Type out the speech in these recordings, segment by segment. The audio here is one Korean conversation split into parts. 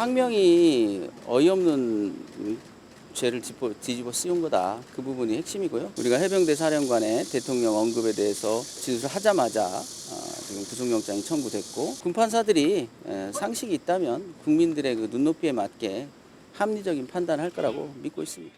항명이 어이없는 죄를 짚어, 뒤집어 씌운 거다. 그 부분이 핵심이고요. 우리가 해병대 사령관의 대통령 언급에 대해서 진술하자마자 어, 지금 구속영장이 청구됐고 군판사들이 에, 상식이 있다면 국민들의 그 눈높이에 맞게 합리적인 판단을 할 거라고 믿고 있습니다.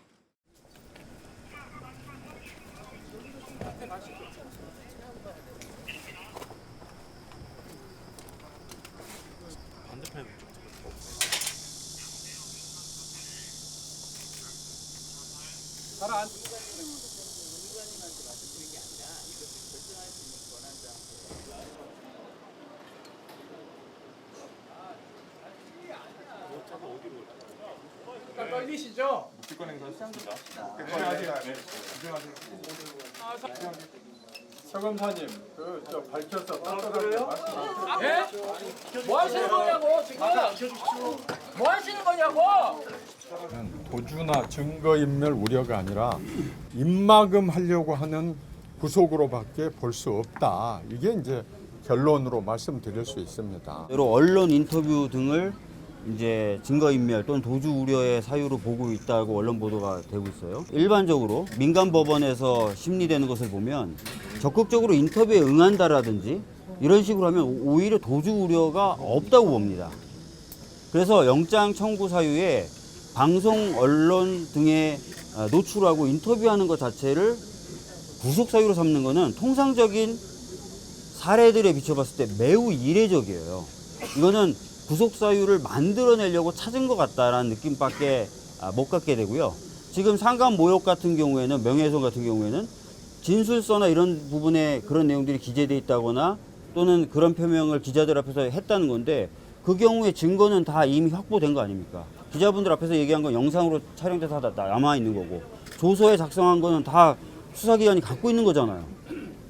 일단 떨리시죠? 서 검사님, 그 저 밝혀서 떳떳하게 말씀하세요. 예? 뭐 하시는 거냐고 지금? 뭐 하시는 거냐고? 도주나 증거인멸 우려가 아니라 입막음 하려고 하는 구속으로밖에 볼 수 없다. 이게 이제 결론으로 말씀드릴 수 있습니다. 여러 언론 인터뷰 등을 이제 증거인멸 또는 도주 우려의 사유로 보고 있다고 언론 보도가 되고 있어요. 일반적으로 민간 법원에서 심리되는 것을 보면 적극적으로 인터뷰에 응한다라든지 이런 식으로 하면 오히려 도주 우려가 없다고 봅니다. 그래서 영장 청구 사유에 방송, 언론 등에 아, 노출하고 인터뷰하는 것 자체를 구속 사유로 삼는 것은 통상적인 사례들에 비춰봤을 때 매우 이례적이에요. 이거는 구속 사유를 만들어내려고 찾은 것 같다라는 느낌밖에 아, 못 갖게 되고요. 지금 상간 모욕 같은 경우에는 명예훼손 같은 경우에는 진술서나 이런 부분에 그런 내용들이 기재돼 있다거나 또는 그런 표명을 기자들 앞에서 했다는 건데 그 경우에 증거는 다 이미 확보된 거 아닙니까? 기자분들 앞에서 얘기한 건 영상으로 촬영돼서 다 남아 있는 거고 조서에 작성한 거는 다 수사기관이 갖고 있는 거잖아요.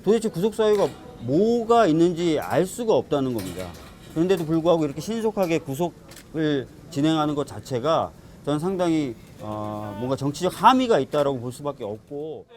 도대체 구속 사유가 뭐가 있는지 알 수가 없다는 겁니다. 그런데도 불구하고 이렇게 신속하게 구속을 진행하는 것 자체가 저는 상당히 어, 뭔가 정치적 함의가 있다라고 볼 수밖에 없고. 네,